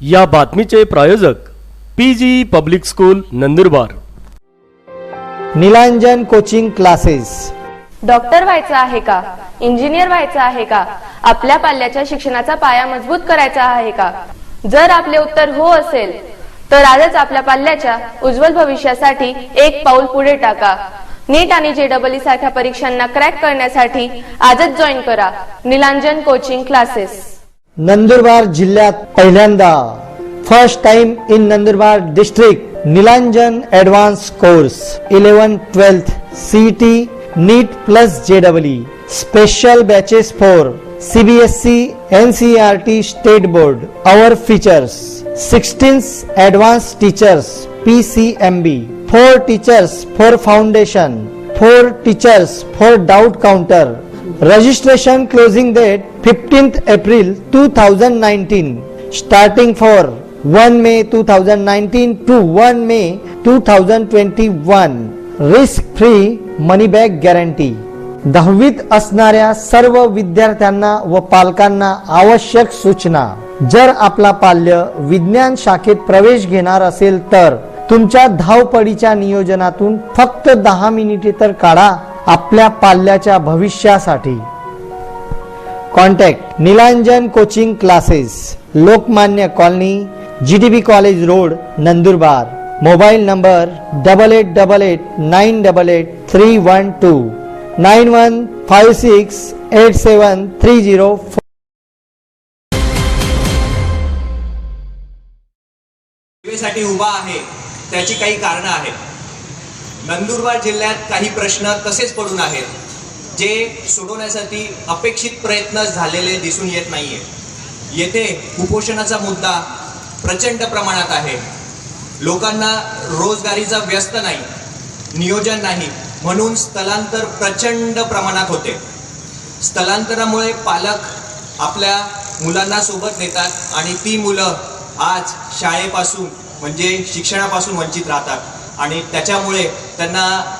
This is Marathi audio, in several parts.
या बातमीचे प्रायोजक P G public school Nandurbar. Nilanjan coaching classes. Doctor व्हायचं आहे का? इंजिनियर व्हायचं आहे का? आपल्या पाल्याच्या शिक्षणाचा पाया मजबूत करायचा आहे का? जर आपले उत्तर हो असेल तर आजच आपल्या पाल्याच्या उज्ज्वल भविष्यासाठी एक पाऊल पुढे टाका. नीट आणि जेडबलई सारख्या परीक्षांना क्रॅक करण्यासाठी आजच जॉईन करा. निलांजन कोचिंग क्लासेस. नंदुरबार जिल्ह्यात पहिल्यांदा first time in Nandurbar district Nilanjan advance course eleven twelfth CET NEET plus जेडबलई special batches for CBSE T state board our features sixteens advance teachers P C M B four teachers for foundation four teachers for doubt counter registration closing date 15th April 2019 starting for 1 May 2019 to 1 May 2021 risk free money back guarantee दहावीत असणाऱ्या सर्व विद्यार्थ्यांना व पालकांना आवश्यक सूचना. जर आपला पाल्य विज्ञान शाखेत प्रवेश घेणार असेल तर तुमच्या धावपडीच्या नियोजनातून फक्त दहा मिनिटे तर काढा. आपल्या पाल्याच्या भविष्यासाठी. Contact Nilanjan coaching classes Lokmanya colony G D B college road Nandurbar. Mobile number double eight double eight nine double eight three one two nine one five six eight seven three zero साठी उभा आहे त्याची काही कारणं आहेत. नंदुरबार जिल्ह्यात काही प्रश्न तसेच पडून आहेत जे सोडवण्यासाठी अपेक्षित प्रयत्न झालेले दिसून येत नाहीये. येथे कुपोषणाचा मुद्दा प्रचंड प्रमाणात आहे. लोकांना रोजगारीचा व्यस्त नाही नियोजन नाही म्हणून स्थलांतर प्रचंड प्रमाणात होते. स्थलांतरामुळे पालक आपल्या मुलांना सोबत नेतात आणि ती मुलं आज शाळेपासून म्हणजे शिक्षणापासून वंचित राहतात. आणि त्याच्यामुळे त्यांना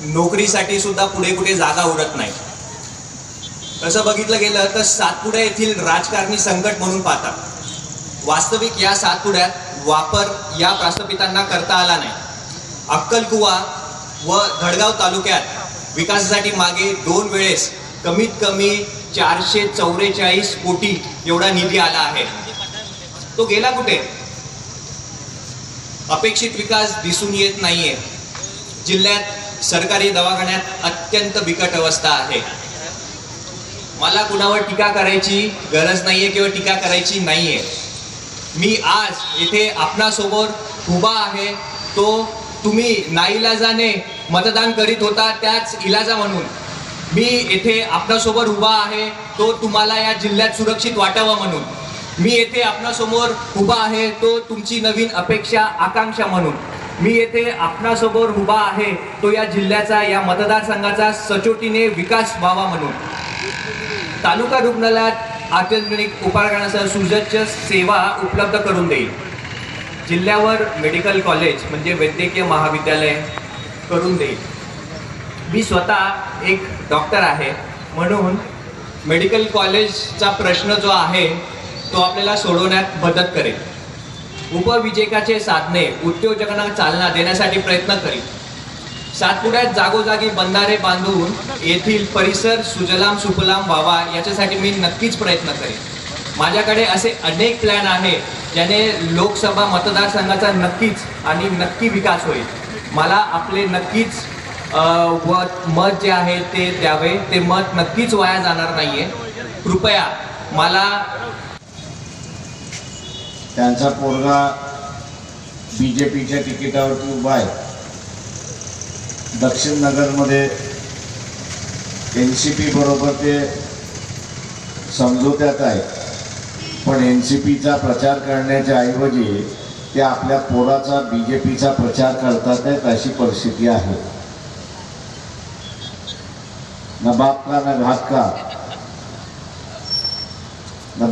नोकरीसाठी सुद्धा पुढे कुठे जागा उरत नाही. तसं बघितलं गेलं तर सातपुडा येथील राजकारणी संकट म्हणून पाहतात. वास्तविक या सातपुड्यात वापर या प्रस्थापितांना करता आला नाही. अक्कलकुवा व धडगाव तालुक्यात विकासासाठी मागे दोन वेळेस कमीत कमी चारशे चौवेचाळीस कोटी एवढा निधी आला आहे. तो गेला कुठे? अपेक्षित विकास दिसून येत नाहीये. जिल्ह्यात सरकारी दवाखान्यात अत्यंत बिकट अवस्था आहे. मला कुणावर टीका करायची गरज नाहीये किंवा टीका करायची नाहीये. मी आज इथे आपणासोबत उभा आहे. तो तुम्ही नाईलाजाने मतदान करीत होता त्याच इलाजा म्हणून. मी येथे आपणासोबत उभा आहे. तो तुम्हाला या जिल्ह्यात सुरक्षित वाटावा म्हणून. मी येथे आपणासमोर उभा आहे तो तुमची नवीन अपेक्षा आकांक्षा म्हणून. मी येथे आपणासमोर उभा आहे तो या जिल्ह्याचा या मतदारसंघाचा सचोटीने विकास व्हावा म्हणून. तालुका रुग्णालयात अत्याधुनिक उपकरणासह सुसज्ज सेवा उपलब्ध करून देईल. जिल्ह्यावर मेडिकल कॉलेज म्हणजे वैद्यकीय महाविद्यालय करून देईल. मी स्वतः एक डॉक्टर आहे म्हणून मेडिकल कॉलेजचा प्रश्न जो आहे तो आपल्याला सोडवण्यात मदत करेल. उपविजेकाचे साधने उद्योजकांना चालना देण्यासाठी प्रयत्न करील सातपुड्यात जागोजागी बंधारे बांधून येथील परिसर सुजलाम सुफलाम व्हावा याच्यासाठी मी नक्कीच प्रयत्न करेन. माझ्याकडे असे अनेक प्लॅन आहे ज्याने लोकसभा मतदारसंघाचा नक्कीच आणि नक्की विकास होईल. मला आपले नक्कीच व मत जे आहे ते द्यावे. ते मत नक्कीच वाया जाणार नाही आहे कृपया मला त्यांचा पोरगा बी जे पीच्या तिकिटावरती उभा आहे. दक्षिण नगरमध्ये एन सी पी बरोबर ते समजोत्यात आहे. पण एन सी पीचा प्रचार करण्याच्या ऐवजी ते आपल्या पोराचा बी जे पीचा प्रचार करतात आहेत अशी परिस्थिती आहे. न बाप का न घात का? न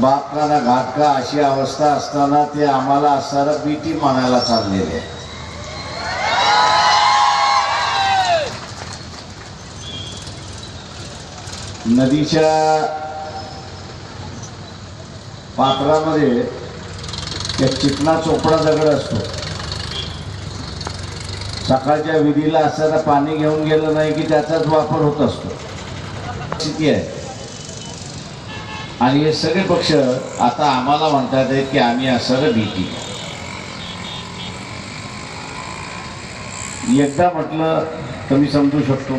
ना घाटका अशी अवस्था असताना ते आम्हाला असणारं बीटी मानायला चाललेले. आहे. नदीच्या पात्रामध्ये त्या चिकना चोपडा दगड असतो. सकाळच्या विधीला असताना पाणी घेऊन गेलं नाही की त्याचाच वापर होत असतो. स्थिती आहे. आणि हे सगळे पक्ष आता आम्हाला म्हणतात आहेत की आम्ही असं भीती एकदा म्हटलं तर मी समजू शकतो.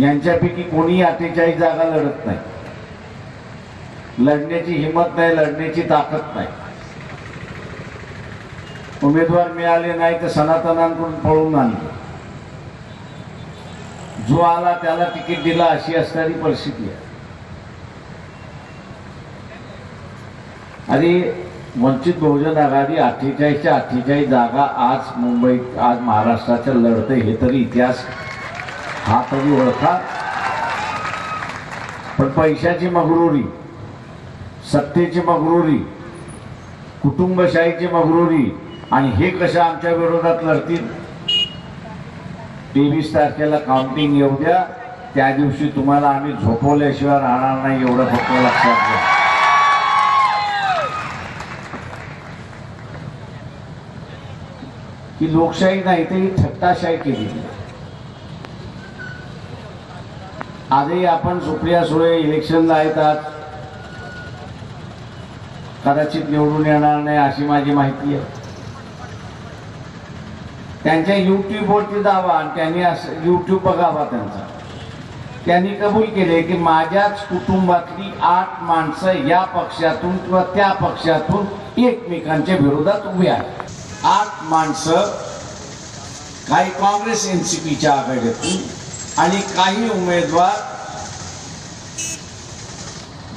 यांच्यापैकी कोणी अठ्ठेचाळीस जागा लढत नाही. लढण्याची हिंमत नाही लढण्याची ताकद नाही. उमेदवार मिळाले नाही तर सनातनांकडून पळून आणलं. जो आला त्याला तिकीट दिला अशी असणारी परिस्थिती आहे. आणि वंचित बहुजन आघाडी अठ्ठेचाळीसच्या अठ्ठेचाळीस जागा आज मुंबईत आज महाराष्ट्राच्या लढते हे तरी इतिहास हा तरी ओळखा. पण पैशाची मगरुरी सत्तेची मगरुरी कुटुंबशाहीची मगरुरी आणि हे कशा आमच्या विरोधात लढतील? तेवीस तारखेला काउंटिंग येऊ द्या. त्या दिवशी तुम्हाला आम्ही झोपवल्याशिवाय राहणार नाही एवढं फक्त लक्षात घ्या. की लोकशाही नाही तर ही थट्टाशाही केली आजही आपण सुप्रिया सुळे इलेक्शनला येतात. कदाचित निवडून येणार नाही अशी माझी माहिती आहे. त्यांच्या युट्यूबवरती दावा आणि त्यांनी असं युट्यूब बघावा त्यांचा. त्यांनी कबूल केले की माझ्याच कुटुंबातली आठ माणसं या पक्षातून किंवा त्या पक्षातून एकमेकांच्या विरोधात उभी आहेत. आठ माणसं काही काँग्रेस एन सी पीच्या आघाडीतून आणि काही उमेदवार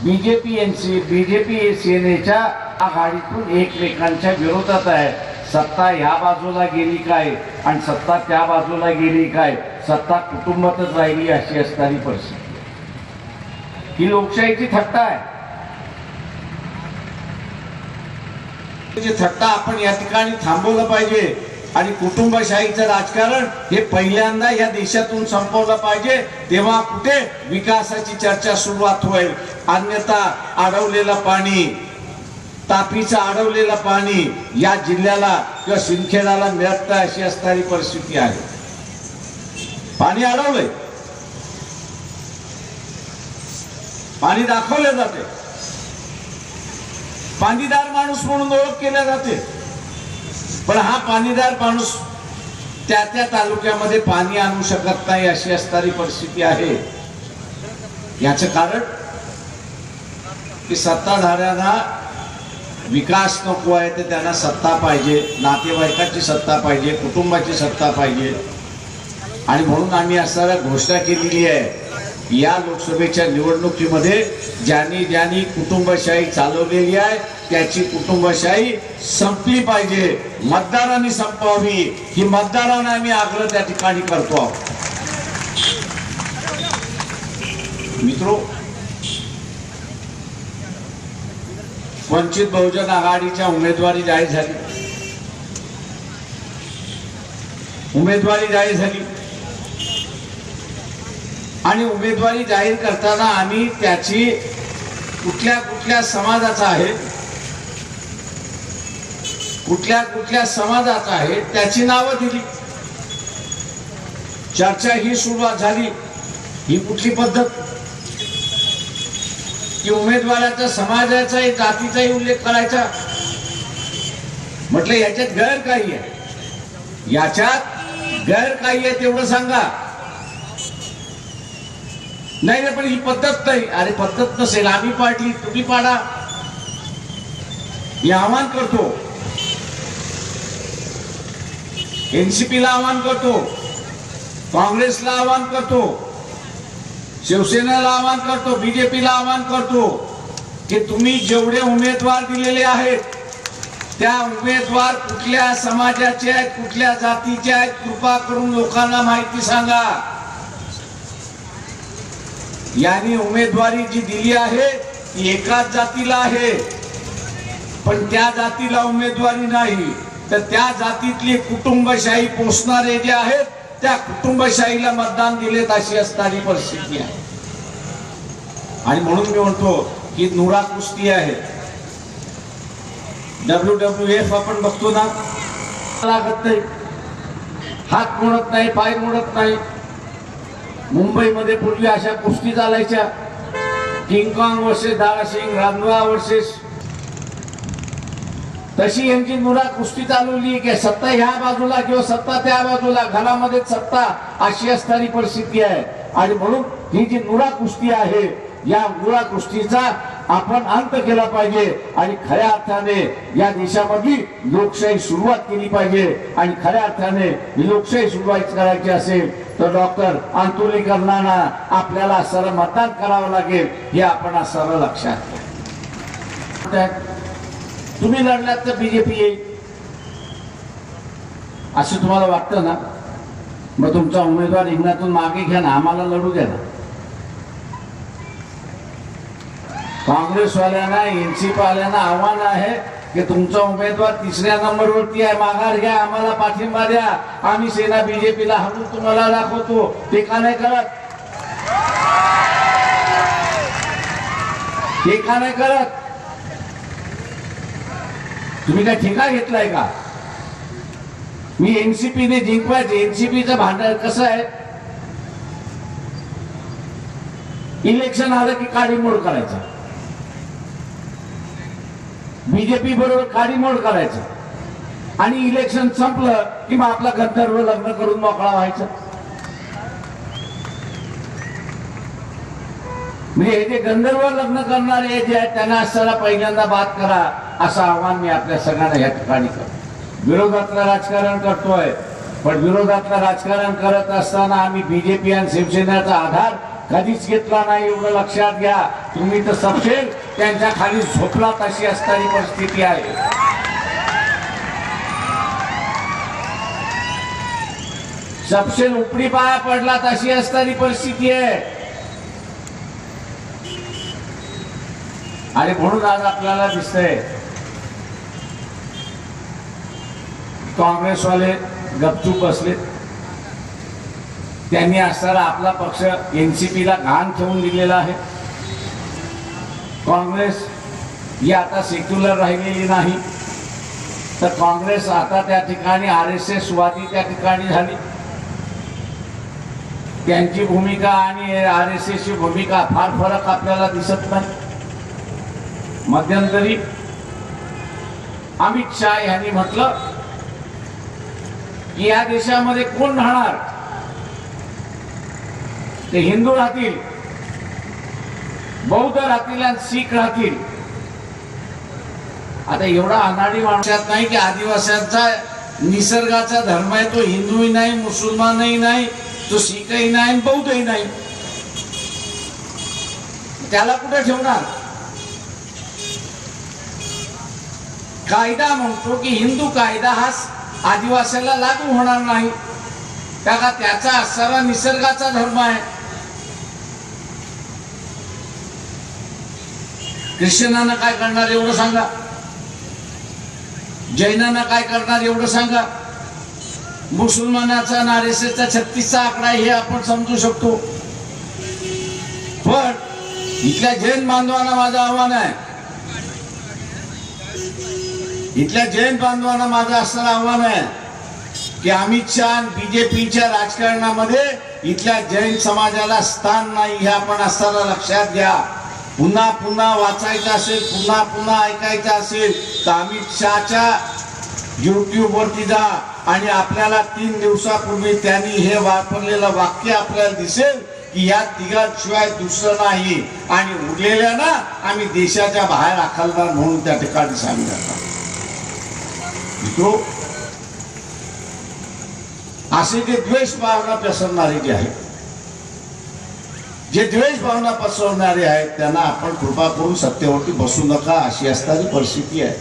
बीजेपी एन सी बीजेपी सेनेच्या आघाडीतून एकमेकांच्या विरोधात आहेत. सत्ता ह्या बाजूला गेली काय? आणि सत्ता त्या बाजूला गेली काय? सत्ता कुटुंबातच राहिली अशी असणारी परिस्थिती. ही लोकशाहीची थट्टा आहे. जी थट्टा आपण या ठिकाणी थांबवलं पाहिजे आणि कुटुंबशाहीचं राजकारण हे पहिल्यांदा या देशातून संपवलं पाहिजे तेव्हा कुठे विकासाची चर्चा सुरुवात होईल. अन्यथा अडवलेलं पाणी तापीचं अडवलेलं पाणी या जिल्ह्याला किंवा सिंदखेडाला मिळत नाही अशी असणारी परिस्थिती आहे. पाणी अडवलंय. पाणी दाखवले जाते. पाणीदार माणूस म्हणून ओळख केल्या जाते. पण हा पाणीदार माणूस त्या त्या तालुक्यामध्ये पाणी आणू शकत नाही अशी असणारी परिस्थिती आहे. याच कारण की सत्ताधाऱ्यांना विकास नको आहे तर त्यांना सत्ता पाहिजे नातेवाईकाची सत्ता पाहिजे कुटुंबाची सत्ता पाहिजे. आणि म्हणून आम्ही असणारा घोषणा केलेली आहे. या लोकसभेच्या निवडणुकीमध्ये ज्यांनी ज्यांनी कुटुंबशाही चालवलेली आहे त्याची कुटुंबशाही संपली पाहिजे. मतदारांनी संपवावी. ही मतदारांना आम्ही आग्रह त्या ठिकाणी करतो आहोत. मित्रो वंचित बहुजन आघाडीच्या उमेदवारी जाहीर झाली. उमेदवारी जाहीर झाली. आणि उमेदवारी जाहीर करताना आम्ही त्याची कुठल्या कुठल्या समाजाचा आहे कुठल्या कुठल्या समाजाचा आहे त्याची नावं दिली. चर्चा ही सुरुवात झाली. ही कुठली पद्धत? की उमेदवाराचा समाजाचाही जातीचाही उल्लेख करायचा. म्हटलं याच्यात गैर काही आहे. याच्यात गैर काही आहे तेवढं सांगा. नाही नाही पण ही पद्धत नाही. अरे पद्धत नसेल. आम्ही पाडली तुम्ही पाडा. मी आव्हान करतो. एनसीपीला आव्हान करतो. काँग्रेसला आव्हान करतो. शिवसेनेला आवाहन करतो बीजेपीला आवाहन करतो की तुम्ही जेवढे उमेदवार दिलेले आहेत त्या उमेदवार कुठल्या समाजाचे आहेत कुठल्या जातीचे आहेत कृपा करून लोकांना माहिती सांगा. यांनी उमेदवारी जी दिली आहे ती एकाच जातीला आहे. पण त्या जातीला उमेदवारी नाही. तर त्या जातीतली कुटुंबशाही पोसणारे जे आहेत त्या कुटुंबशाहीला मतदान दिलेत अशी असणारी परिस्थिती आहे. आणि म्हणून मी म्हणतो की नुरा कुस्ती आहे. डब्ल्यू डब्ल्यू एफ आपण बघतो ना लागत नाही. हात मोडत नाही पाय मोडत नाही. मुंबईमध्ये पूर्वी अशा कुस्ती चालायच्या. King Kong versus Dara Singh Randhawa versus तशी यांची नुरा कुस्ती चालवली की सत्ता ह्या बाजूला किंवा सत्ता त्या बाजूला घरामध्ये सत्ता अशी असणारी परिस्थिती आहे. आणि म्हणून ही जी नुरा कुस्ती आहे या नुरा कुस्तीचा आपण अंत केला पाहिजे. आणि खऱ्या अर्थाने या देशामधली लोकशाही सुरुवात केली पाहिजे. आणि खऱ्या अर्थाने ही लोकशाही सुरुवात करायची असेल तर डॉक्टर आंदोलीकरणाला आपल्याला सरळ मतदान करावं लागेल हे आपण सरळ लक्षात घ्या तुम्ही लढलात तर बीजेपी येईल. असं तुम्हाला वाटतं ना? मग तुमचा उमेदवार रिंगणातून मागे घ्या ना आम्हाला लढू द्या ना. काँग्रेसवाल्यांना एनसीपीवाल्यांना आव्हान आहे की तुमचा उमेदवार तिसऱ्या नंबरवरती आहे. माघार घ्या आम्हाला पाठिंबा द्या. आम्ही सेना बीजेपीला हरून तुम्हाला दाखवतो. ते का नाही करत? ते का नाही करत? तुम्ही काय ठेका घेतलाय का? मी एनसीपीने जिंकवायचे. एनसीपीचं भांडण कसं आहे? इलेक्शन आलं की काडीमोड करायचं. बीजेपी बरोबर काडीमोड करायचं. आणि इलेक्शन संपलं की मग आपला गंधर्व लग्न करून मोकळा व्हायचा. म्हणजे हे जे गंधर्व लग्न करणारे जे आहेत त्यांना असताना पहिल्यांदा बात करा. असं आव्हान मी आपल्या सगळ्यांना या ठिकाणी करतो. विरोधातलं राजकारण करतोय पण विरोधातलं राजकारण करत असताना आम्ही बीजेपी आणि शिवसेनेचा आधार कधीच घेतला नाही एवढं लक्षात घ्या. तुम्ही तर सपशेल त्यांच्या खाली झोपला तशी असणारी परिस्थिती आहे. सपशेल उपडी पाया पडला तशी असणारी परिस्थिती आहे. आणि म्हणून आज आपल्याला दिसतंय काँग्रेसवाले गपचूप बसले. त्यांनी असताना आपला पक्ष एनसीपीला घाण ठेवून दिलेला आहे. काँग्रेस ही आता सेक्युलर राहिलेली नाही. तर काँग्रेस आता त्या ठिकाणी आर एस एस वादी त्या ठिकाणी झाली. त्यांची भूमिका आणि आर एस एसची भूमिका फार फरक आपल्याला दिसत नाही. मध्यंतरी अमित शाह यांनी म्हटलं या देशामध्ये कोण राहणार? ते हिंदू राहतील बौद्ध राहतील आणि शीख राहतील. आता एवढा अनाडी माणसात नाही की आदिवासींचा निसर्गाचा धर्म आहे तो हिंदूही नाही मुसलमानही नाही तो शीखही नाही बौद्धही नाही. त्याला कुठे ठेवणार? कायदा म्हणतो की हिंदू कायदा हा आदिवासीला लागू होणार नाही. का त्याचा असणारा निसर्गाचा धर्म आहे. ख्रिश्चनांना काय करणार एवढं सांगा. जैनांना काय करणार एवढं सांगा. मुसलमानाचा नारेसेचा छत्तीसचा आकडा हे आपण समजू शकतो. पण इथल्या जैन बांधवांना माझं आव्हान आहे. इथल्या जैन बांधवांना माझं असणारं आव्हान आहे की अमित शहा बीजेपीच्या राजकारणामध्ये इथल्या जैन समाजाला स्थान नाही हे आपण असताना लक्षात घ्या. पुन्हा पुन्हा वाचायचं असेल पुन्हा पुन्हा ऐकायचं असेल तर अमित शहाच्या युट्यूबवरती जा आणि आपल्याला तीन दिवसापूर्वी त्यांनी हे वापरलेलं वाक्य आपल्याला दिसेल की या तिघांशिवाय दुसरं नाही. आणि उरलेल्या ना आम्ही देशाच्या बाहेर अखलदार म्हणून त्या ठिकाणी सांगितलं मित्रो असे जे द्वेष भावना पसरणारे जे आहेत जे द्वेष भावना पसरवणारे आहेत त्यांना आपण कृपा करून सत्तेवरती बसू नका अशी असणारी परिस्थिती आहे.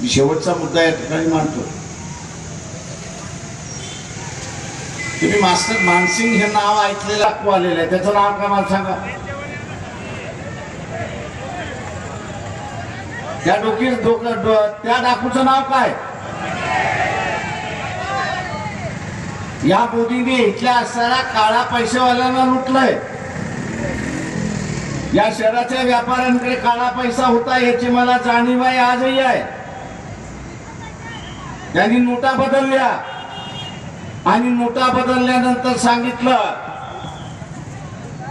मी शेवटचा मुद्दा या ठिकाणी मांडतो. तुम्ही मास्टर मानसिंग हे नाव ऐकलेलं आलेलं आहे. त्याचं नाव काय मला सांगा? त्या डोकी डोकं त्या डाकूचं नाव काय? या मोदीने इथल्या असणाऱ्या काळा पैसेवाल्यांना लुटलंय. या शहराच्या व्यापाऱ्यांकडे काळा पैसा होता याची मला जाणीव आहे आजही आहे. त्यांनी नोटा बदलल्या. आणि नोटा बदलल्यानंतर सांगितलं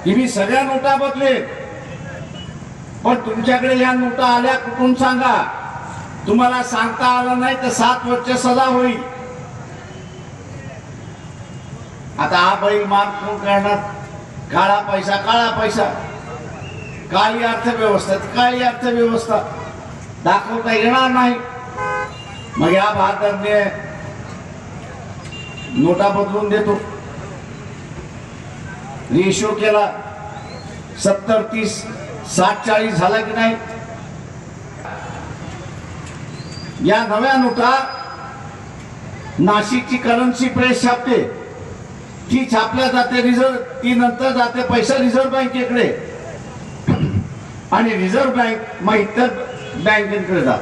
की मी सगळ्या नोटा बदलेन. पण तुमच्याकडे ह्या नोटा आल्या कुठून सांगा? तुम्हाला सांगता आलं नाही तर सात वर्ष सजा होईल. आता हा बैल मार कोण करणार. काळा पैसा काळा पैसा. काळी अर्थव्यवस्था काळी अर्थव्यवस्था. दाखवता येणार नाही. मग या भारताने नोटा बदलून देतो. रेशो केला. सत्तर तीस साठ चाळीस झाला की नाही? या नव्या नोटा नाशिकची करन्सी प्रेस छापते. ती छापल्या जाते रिझर्व ती नंतर जाते पैसा रिझर्व्ह बँकेकडे आणि रिझर्व्ह बँक मग इतर बँकेकडे जात.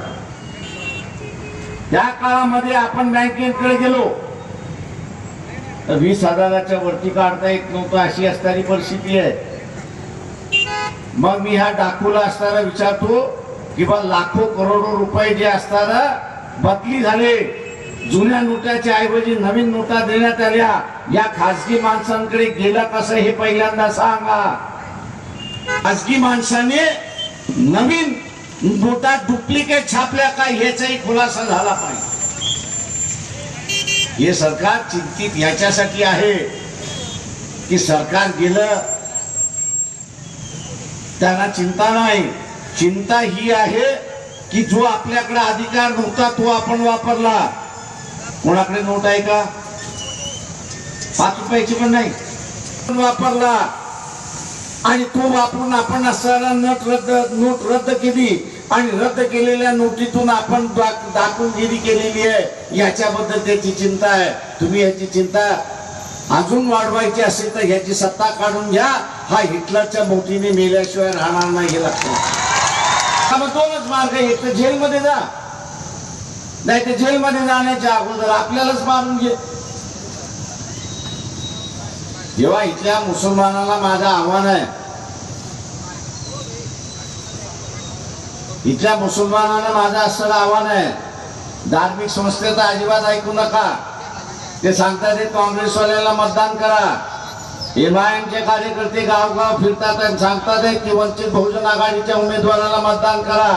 त्या काळामध्ये आपण बँकेकडे गेलो. तर वीस हजाराच्या वरती काढता येत नव्हतं अशी असणारी परिस्थिती आहे. मग मी ह्या डाकूला असताना विचारतो की बा लाखो करोडो रुपये जे असताना बदली झाले. जुन्या नोटाच्या ऐवजी नवीन नोटा देण्यात आल्या. या खासगी माणसांकडे गेला कसं हे पहिल्यांदा सांगा. खासगी माणसाने नवीन नोटा डुप्लिकेट छापल्या का ह्याचाही खुलासा झाला पाहिजे. हे सरकार चिंतित याच्यासाठी आहे की सरकार गेलं त्यांना चिंता नाही. चिंता ही आहे की जो आपल्याकडे अधिकार नव्हता तो आपण वापरला. कोणाकडे नोट आहे का? पाच रुपयाची पण नाही. पण वापरला. आणि तो वापरून आपण असणारा नोट रद्द नोट रद्द केली. आणि रद्द केलेल्या नोटीतून आपण दाख- गिरी केलेली आहे. याच्याबद्दल त्याची चिंता आहे. तुम्ही याची चिंता अजून वाढवायची असेल तर ह्याची सत्ता काढून घ्या. हा हिटलरच्या मोठीने मेल्याशिवाय राहणार नाही हे लक्षात मग दोनच मार्ग आहे एक तर जेलमध्ये जा. नाही तर जेलमध्ये जाण्याच्या अगोदर आपल्यालाच मारून घे. जेव्हा इथल्या मुसलमानाला माझं आव्हान आहे इथल्या मुसलमानाला माझं असं आव्हान आहे धार्मिक संस्थेचा अजिबात ऐकू नका. ते सांगतात काँग्रेसवाल्याला मतदान करा. एमआयएमचे कार्यकर्ते गावगाव फिरतात आणि सांगतात की वंचित बहुजन आघाडीच्या उमेदवाराला मतदान करा.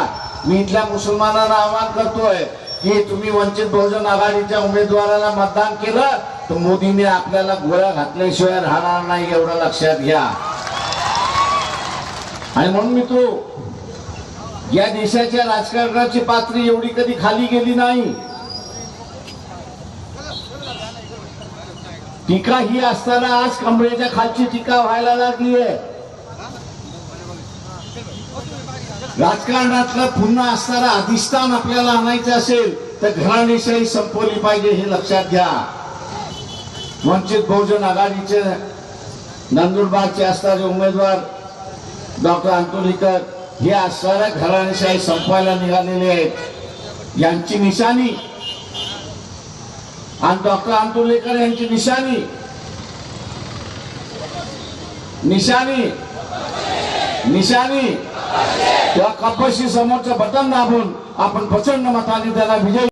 मी इथल्या मुसलमानांना आवाहन करतोय की तुम्ही वंचित बहुजन आघाडीच्या उमेदवाराला मतदान केलं तर मोदींनी आपल्याला गोळ्या घातल्याशिवाय राहणार नाही एवढं लक्षात घ्या. आणि म्हणून मित्रो या देशाच्या राजकारणाची पातळी एवढी कधी खाली गेली नाही. टीका ही असताना आज कमरेच्या खालची टीका व्हायला लागली आहे. राजकारणातलं पुन्हा असणारा अधिष्ठान आपल्याला आणायचं असेल तर घराणेशाही संपवली पाहिजे हे लक्षात घ्या. वंचित बहुजन आघाडीचे नंदुरबारचे असणारे उमेदवार डॉक्टर अंतोलीकर हे असणाऱ्या घराणेशाही संपवायला निघालेले आहेत. यांची निशाणी आणि डॉक्टर अंतुर्लेकर यांची निशाणी. निशाणी. निशाणी. त्या कपशी समोरचं बटन दाबून आपण प्रचंड मताने त्याला विजय